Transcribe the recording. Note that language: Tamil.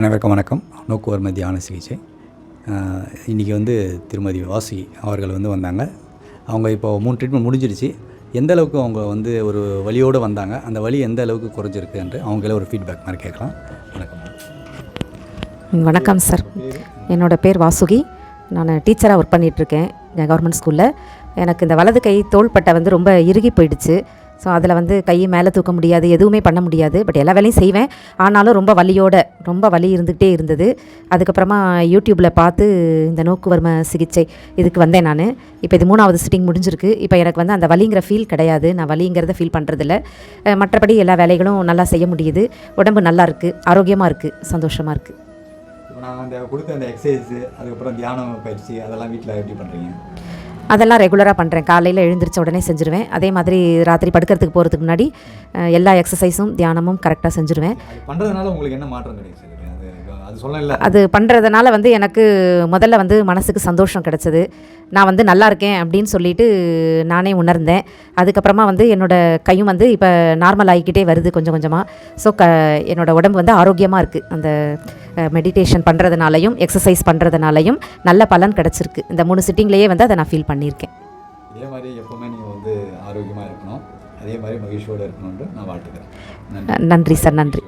அனைவருக்கும் வணக்கம். நோக்குவர்ம தியான சிகிச்சை. இன்றைக்கி வந்து திருமதி வாசி அவர்கள் வந்து வந்தாங்க. அவங்க இப்போ மூணு ட்ரீட்மெண்ட் முடிஞ்சிருச்சு எந்த அளவுக்கு அவங்க வந்து ஒரு வழியோடு வந்தாங்க? அந்த வழி எந்த அளவுக்கு குறைஞ்சிருக்கு என்று அவங்களே ஒரு ஃபீட்பேக் மாதிரி கேட்கலாம். வணக்கம். வணக்கம் சார் என்னோடய பேர் வாசுகி. நான் டீச்சராக ஒர்க் பண்ணிகிட்ருக்கேன் கவர்மெண்ட் ஸ்கூலில் எனக்கு இந்த வலது கை தோள்பட்டை வந்து ரொம்ப இறுகி போயிடுச்சு. ஸோ அதில் வந்து கையை மேலே தூக்க முடியாது எதுவுமே பண்ண முடியாது. பட் எல்லா வேலையும் செய்வேன். ஆனாலும் ரொம்ப வலியோட ரொம்ப வலி இருந்துக்கிட்டே இருந்தது. அதுக்கப்புறமா யூடியூப்பில் பார்த்து இந்த நோக்குவர்ம சிகிச்சை இதுக்கு வந்தேன் நான். இப்போ இது மூணாவது சிட்டிங் முடிஞ்சிருக்கு. இப்போ எனக்கு வந்து அந்த வலிங்கிற ஃபீல் கிடையாது. நான் வலிங்கிறத ஃபீல் பண்ணுறதில்ல மற்றபடி எல்லா வேலைகளும் நல்லா செய்ய முடியுது. உடம்பு நல்லா இருக்குது ஆரோக்கியமாக இருக்குது சந்தோஷமாக இருக்குது நான் அந்த கொடுத்த அந்த எக்ஸசைஸு அதுக்கப்புறம் தியானம் பயிற்சி அதெல்லாம் வீட்டில் எப்படி பண்ணுறீங்க அதெல்லாம் ரெகுலராக பண்ணுறேன் காலையில் எழுந்திரிச்ச உடனே செஞ்சுருவேன். அதே மாதிரி ராத்திரி படுக்கிறதுக்கு போகிறதுக்கு முன்னாடி எல்லா எக்ஸசைஸும் தியானமும் கரெக்டாக செஞ்சுருவேன். பண்ணுறதுனால உங்களுக்கு என்ன மாற்றம் சார் அது பண்ணுறதுனால வந்து எனக்கு முதல்ல வந்து மனசுக்கு சந்தோஷம் கிடச்சிது. நான் வந்து நல்லா இருக்கேன் அப்படின்னு சொல்லிட்டு நானே உணர்ந்தேன். அதுக்கப்புறமா வந்து என்னோட கையும் வந்து இப்போ நார்மல் ஆகிக்கிட்டே வருது கொஞ்சம் கொஞ்சமாக ஸோ க என்னோட உடம்பு வந்து ஆரோக்கியமாக இருக்குது அந்த மெடிடேஷன் பண்ணுறதுனாலையும் எக்ஸசைஸ் பண்ணுறதுனாலையும் நல்ல பலன் கிடச்சிருக்கு. இந்த மூணு சிட்டிங்லேயே வந்து அதை நான் ஃபீல் பண்ணியிருக்கேன். இதே மாதிரி எப்போவுமே நீங்கள் வந்து ஆரோக்கியமாக இருக்கணும். அதே மாதிரி மகிழ்ச்சியோடு இருக்கணும்னு நான் வாழ்த்துக்கிறேன். நன்றி. நன்றி சார் நன்றி.